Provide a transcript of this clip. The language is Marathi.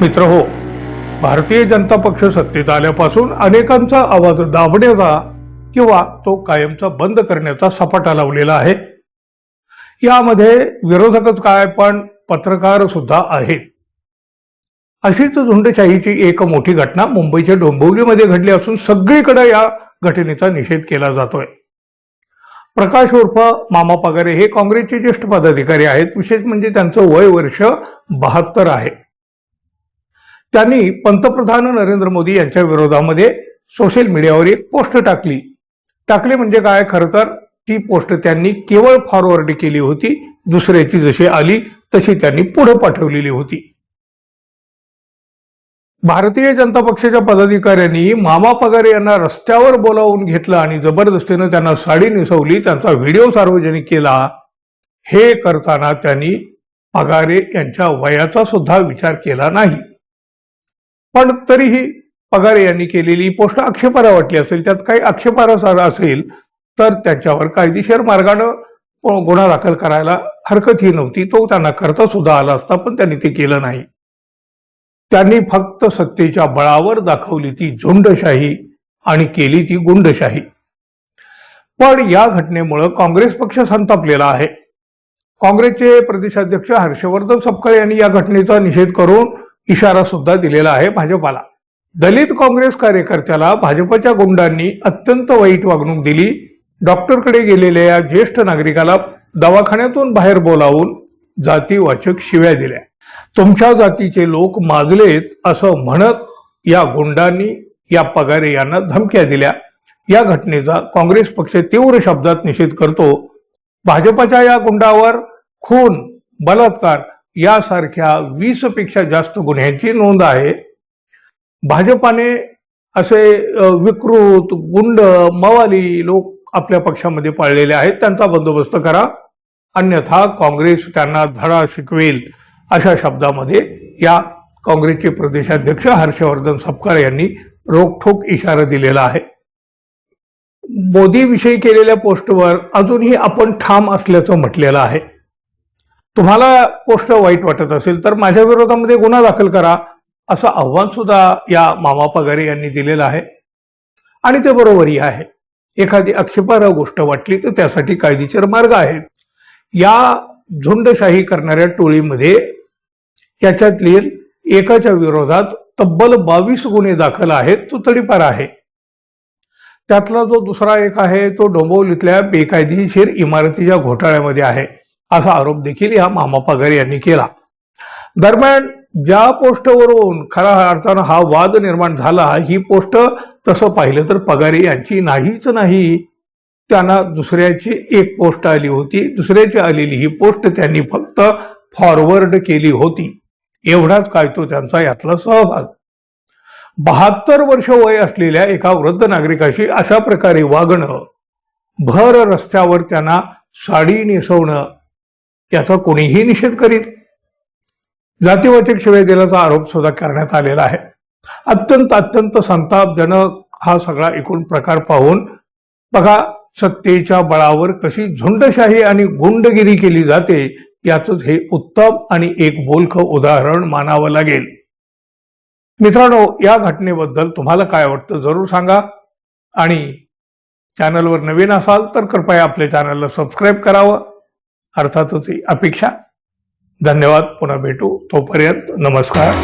मित्र हो भारतीय जनता पक्ष सत्तेत आल्यापासून अनेकांचा आवाज दाबण्याचा किंवा तो कायमचा बंद करण्याचा सपाटा लावलेला आहे. यामध्ये विरोधकच काय पण पत्रकार सुद्धा आहेत. अशीच झुंडशाहीची एक मोठी घटना मुंबईच्या डोंबिवलीमध्ये घडली असून सगळीकडे या घटनेचा निषेध केला जातोय. प्रकाश उर्फ मामा पगारे हे काँग्रेसचे ज्येष्ठ पदाधिकारी आहेत. विशेष म्हणजे त्यांचं वय वर्ष बहात्तर आहे. त्यांनी पंतप्रधान नरेंद्र मोदी यांच्या विरोधामध्ये सोशल मीडियावर एक पोस्ट टाकली. टाकली म्हणजे काय? खरं तर ती पोस्ट त्यांनी केवळ फॉरवर्ड केली होती. दुसऱ्याची जशी आली तशी त्यांनी पुढे पाठवलेली होती. भारतीय जनता पक्षाच्या पदाधिकाऱ्यांनी मामा पगारे यांना रस्त्यावर बोलावून घेतलं आणि जबरदस्तीनं त्यांना साडी नेसवली त्यांचा व्हिडिओ सार्वजनिक केला. हे करताना त्यांनी पगारे यांच्या वयाचा सुद्धा विचार केला नाही. पण तरीही पगारे यांनी केलेली पोस्ट आक्षेपार्ह वाटली असेल त्यात काही आक्षेपार्ह असेल तर त्यांच्यावर कायदेशीर मार्गानं गुन्हा दाखल करायला हरकत ही नव्हती. तो त्यांना करता सुद्धा आला असता पण त्यांनी ते केलं नाही. त्यांनी फक्त सत्तेच्या बळावर दाखवली ती झुंडशाही आणि केली ती गुंडशाही. पण या घटनेमुळं काँग्रेस पक्ष संतापलेला आहे. काँग्रेसचे प्रदेशाध्यक्ष हर्षवर्धन सपकाळ यांनी या घटनेचा निषेध करून इशारा सुद्धा दिलेला आहे भाजपाला. दलित काँग्रेस कार्यकर्त्याला भाजपच्या गुंडांनी अत्यंत वाईट वागणूक दिली. डॉक्टरकडे गेलेल्या या ज्येष्ठ नागरिकाला दवाखान्यातून बाहेर बोलावून जातीवाचक शिव्या दिल्या. तुमच्या जातीचे लोक माजलेत असं म्हणत या गुंडांनी या पगारे यांना धमक्या दिल्या. या घटनेचा काँग्रेस पक्ष तीव्र शब्दात निषेध करतो. भाजपच्या या गुंडावर खून बलात्कार यासारख्या वीसपेक्षा जास्त गुन्ह्यांची नोंद आहे. भाजपाने असे विकृत गुंड मवाली लोक आपल्या पक्षामध्ये पाळलेले आहेत. त्यांचा बंदोबस्त करा. अन्यथा काँग्रेस त्यांना धडा शिकवेल अशा शब्दामध्ये या काँग्रेसचे प्रदेशाध्यक्ष हर्षवर्धन सपकाळ यांनी रोखठोक इशारा दिलेला आहे. मोदीविषयी केलेल्या पोस्टवर अजूनही आपण ठाम असल्याचं म्हटलेलं आहे. तुम्हाला गोष्ट वाईट वाटत असेल तर माझ्या विरोधामध्ये गुन्हा दाखल करा असं आव्हान सुद्धा या मामा पगारे यांनी दिलेलं आहे. आणि ते बरोबरही आहे. एखादी आक्षेपार्ह गोष्ट वाटली तर त्यासाठी कायदेशीर मार्ग आहेत या झुंडशाही करणाऱ्या टोळीमध्ये याच्यातली एकाच्या विरोधात तब्बल बावीस गुन्हे दाखल आहेत तो तडीपार आहे. त्यातला जो दुसरा एक आहे तो डोंबवलीतल्या बेकायदेशीर इमारतीच्या घोटाळ्यामध्ये आहे. असा आरोप देखील या मामा पगार यांनी केला. दरम्यान ज्या पोस्टवरून खऱ्या अर्थानं हा वाद निर्माण झाला ही पोस्ट तसं पाहिलं तर पगारे यांची नाहीच नाही. त्यांना दुसऱ्याची एक पोस्ट आली होती. दुसऱ्याची आलेली ही पोस्ट त्यांनी फक्त फॉरवर्ड केली होती. एवढाच काय तो त्यांचा यातला सहभाग. बहात्तर वर्ष वय असलेल्या एका वृद्ध नागरिकाशी अशा प्रकारे वागणं भर रस्त्यावर त्यांना साडी नेसवणं याचा कोणीही निषेध करीत जातीवाचक शिवाय दिल्याचा आरोप सुद्धा करण्यात आलेला आहे. अत्यंत अत्यंत संतापजनक हा सगळा एकूण प्रकार पाहून बघा सत्तेच्या बळावर कशी झुंडशाही आणि गुंडगिरी केली जाते याचंच हे उत्तम आणि एक बोलखं उदाहरण मानावं लागेल. मित्रांनो या घटनेबद्दल तुम्हाला काय वाटतं जरूर सांगा. आणि चॅनलवर नवीन असाल तर कृपया आपल्या चॅनलला सबस्क्राईब करावं. अर्थात होती. अपेक्षा. धन्यवाद. पुन्हा भेटू. तोपर्यंत नमस्कार.